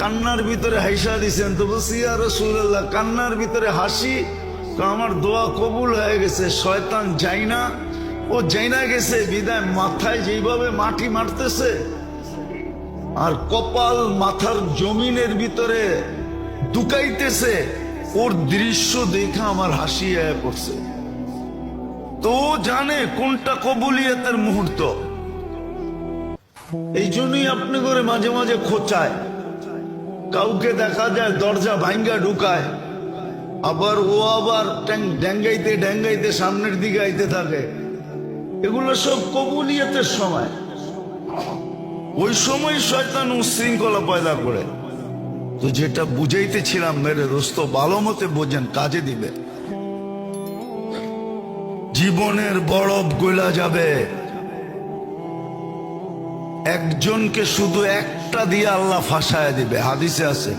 কান্নার ভিতরে হাইসা দিছেন। তো বলছি, ইয়া রসুল্লাহ কান্নার ভিতরে হাসি? আমার দোয়া কবুল হয়ে গেছে, শয়তান যাই না। ও যাই না গেছে, বিদায় মাথায় যেভাবে মাটি মারতেছে, আর কপাল মাথার জমিনের ভিতরে দুকাইতেছে ওর দৃশ্য দেখে আমার হাসি আয়া পড়ছে। তো জানে কোনটা কবুলিয়তের মুহূর্ত। এই জন্যই আপনি করে মাঝে মাঝে খোঁচায়। কাউকে দেখা যায় দরজা ভাঙ্গা ঢুকায়, আবার ও আবার ড্যাঙ্গাইতে ড্যাঙ্গাইতে সামনের দিকে আইতে থাকে। এগুলো সব কবুলিয়তের সময়। ওই সময় শয়তান উশৃঙ্খলা পয়দা করে। তো যেটা বুঝাইতেছিলাম, মেরে দোস্ত, ভালো মতে বোঝেন, কাজে দিবে জীবনের বরফ গলা যাবে। একজনকে শুধু একটা দিয়ে আল্লাহ ফাঁসায় দিবে, হাদিসে আছে।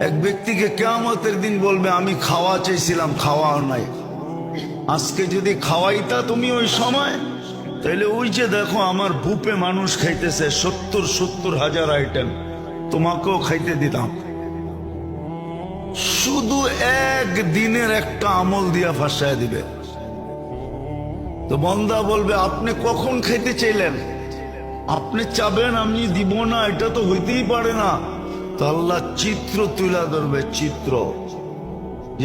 এক ব্যক্তিকে কেয়ামতের দিন বলবে, আমি খাওয়া চেয়েছিলাম, খাওয়াও নাই। আজকে যদি খাওয়াইতা তুমি ওই সময় তাহলে ওই যে দেখো আমার বুপে মানুষ খাইতেছে, সত্তর সত্তর হাজার আইটেম তোমাকেও খাইতে দিতাম। শুধু এক দিনের একটা আমল দিয়া ফাঁসায় দিবে। তো বন্দা বলবে, আপনি কখন খাইতে চাইলেন? আপনি চাবেন, আমি দিব না, এটা তো হইতেই পারে না। তো আল্লাহ চিত্র তুলা ধরবে, চিত্র।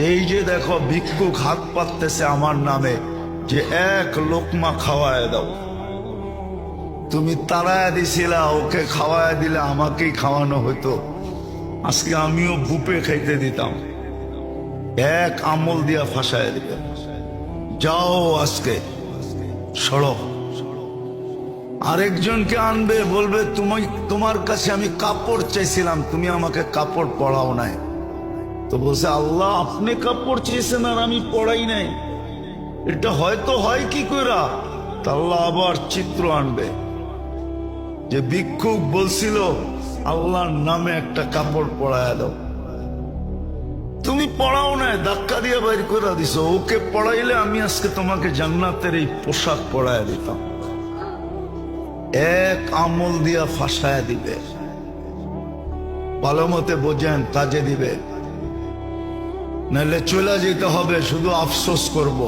এই যে দেখো, ভিক্ষুক হাত পাততেছে আমার নামে, যে এক লোকমা খাওয়ায় দাও। তুমি তারায় দিছিলা, ওকে খাওয়ায় দিলে আমাকেই খাওয়ানো হতো আজকে আমিও বুপে খাইতে দিতাম। এক আমল দিয়া ফাঁসায় দিবে। যাও আজকে সড়ক আরেকজনকে আনবে, বলবে তুমি তোমার কাছে আমি কাপড় চাইছিলাম, তুমি আমাকে কাপড় পড়াও নাই। তো বলছে, আল্লাহ, আপনি কাপড় চেয়েছেন আর আমি পড়াই নাই। এটা হয়তো হয় কি কইরা? তা আল্লাহ আবার চিত্র আনবে। যে ভিক্ষুক বলছিল, আল্লাহর নামে একটা কাপড় পড়ায় দাও। তুমি পড়াও নাই, ধাক্কা দিয়ে বাইর করে দিছো। ওকে পড়াইলে আমি আজকে তোমাকে জান্নাতের এই পোশাক পড়ায় দিতাম। এক আমল দিয়া ফাঁসায় দিবে ভালো মতে বোঝেন, কাজে দিবে নাহলে চলে যেতে হবে, শুধু আফসোস করব।